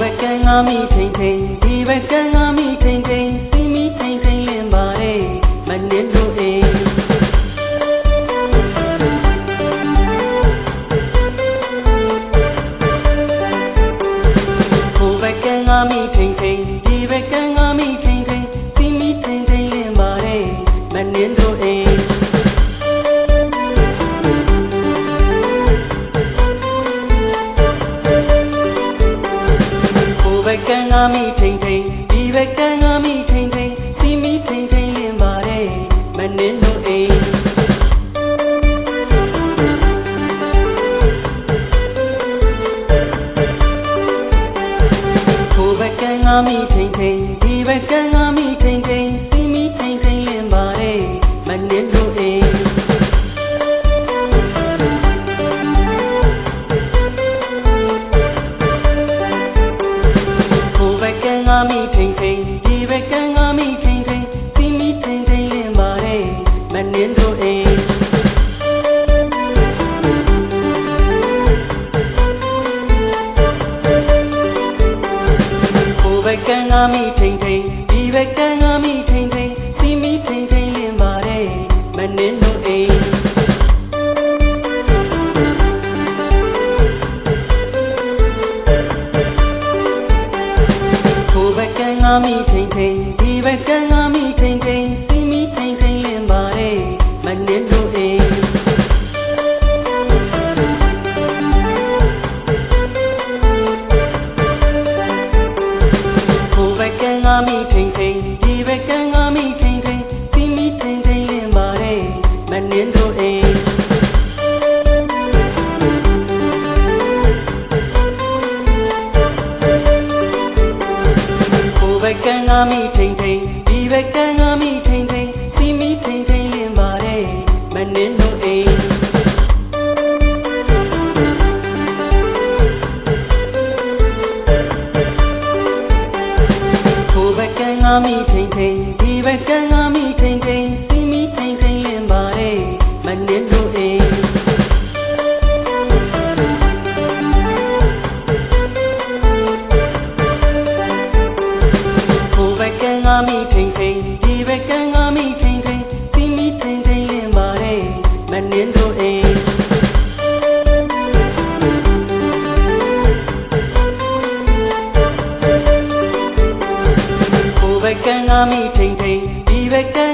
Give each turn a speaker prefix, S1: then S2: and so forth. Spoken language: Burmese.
S1: ဘက်ကငါမိထိန်ထိန်ဒီဘက်ကငါမိထိန်ထိန်စီမီထိန်ထိန်လင်းပါလေမနစ်လို့အေးဟိုဘက်ကငါမိထိန်ထိန် က်ကန်ငါမိထိန်ထိန်ဒီဘက်ကန်ငါမိထိန်ထိန်စီမိထိန်ထိန်လင်းပါတယ်မနှင်းလို့အိမ်ကိုဘက်ကန်ငါမိထိန်ထိန်ဒီဘက်ကန်ငါမိ ငါမိထိန်ထိန်ဒီဘက်ကငါမိထိန်ထိန်စီမီထိန်ထိန်လင်းပါလေမနှင်းတို့အိမ်ကိုယ်ဘက်ကငါမိထိန်ထိန်ဒီဘက်က မိထိန်ထိန်ဒီဘက်ကငါမိထိန်ထိန်စီမီထိန်ထိန်လင်းပါလေမနစ်တို့အိမ်ကိုယ်ဘက်ကငါမိထိန်ထိန်ဒီဘက်ကငါမိထိန်ထိန်စီမီထိန်ထိန်လင်းပါလေမနစ်တို့ ယ်ဘက်ကငါမိထိန်ထိန်ဒီဘက်ကငါမိထိန်ထိန်စီမီထိန်ထိန်လင်းပါလေမနှင်းတို့အိမ်ကိုယ်ဘက်ကငါမိထိန်ထိန်ဒီဘက်ကငါမိ မိထိန်ထိန်ဒီဘက်ကငါမိထိန်ထိန်စီမီထိန်ထိန်လင်းပါလေမနှင်းတို့အိမ်ကိုယ်ဘက်ကငါမိထိန်ထိန်ဒီဘက်ကငါမိ